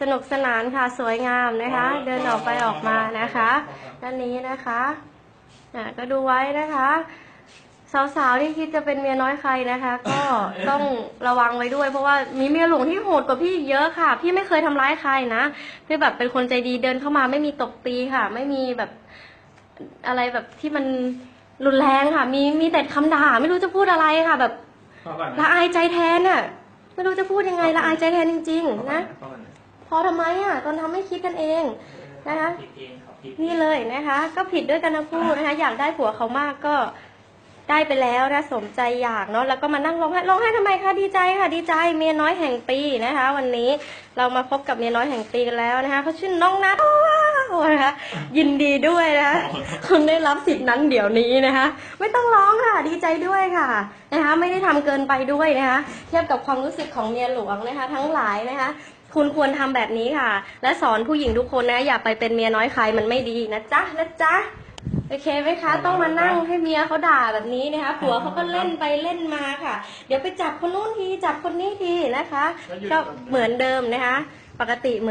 สนุกสนานค่ะสวยงามนะคะ เดินออกไปออกมานะคะด้านนี้นะคะอะก็ดูไว้นะคะสาวๆที่คิดจะเป็นเมียน้อยใครนะคะ ก็ต้องระวังไว้ด้วย เพราะว่ามีเมียหลวงที่โหดกว่าพี่อีกเยอะค่ะ พี่ไม่เคยทำร้ายใครนะพี่แบบเป็นคนใจดีเดินเข้ามาไม่มีตบตีค่ะ ไม่มีแบบอะไรแบบที่มันรุนแรงค่ะ มีมีแต่คำด่าไม่รู้จะพูดอะไรค่ะ แบบพอก่อนละอายใจแทนน่ะ ไม่รู้จะพูดยังไงละอายใจแทนจริง ๆ นะ พอก่อนพอทำไมอะตอนทำไม่คิดกันเองนะคะผิดเองครับผิดนี่เลยนะคะ ก็ผิดด้วยกันทั้งคู่นะคะอยากได้ผัวเขามากก็ได้ไปแล้วนะสมใจอยากเนาะแล้วก็มานั่งร้องไห้ร้องไห้ทำไมคะดีใจค่ะดีใจเมียน้อยแห่งปีนะคะ วันนี้เรามาพบกับเมียน้อยแห่งปีกันแล้วนะคะเขาชื่อน้องนัทว้าวนะคะยินดีด้วยนะคะคุณได้รับสิทธิ์นั้นเดี๋ยวนี้นะคะ ไม่ต้องร้องค่ะ ดีใจด้วยค่ะ นะคะ ไม่ได้ทำเกินไปด้วยนะคะ เทียบกับความรู้สึกของเมียหลวงนะคะ ทั้งหลายนะคะ คุณควรทำแบบนี้ค่ะ และสอนผู้หญิงทุกคนนะอย่าไปเป็นเมียน้อยใครมันไม่ดีนะจ๊ะนะจ๊ะโอเคไหมคะ ต้องมานั่งให้เมียเขาด่าแบบนี้นะคะผัวเขาก็เล่นไปเล่นมาค่ะ เดี๋ยวไปจับคนนู้นทีจับคนนี้ทีนะคะ ก็เหมือนเดิมนะคะ ปกติเหมือน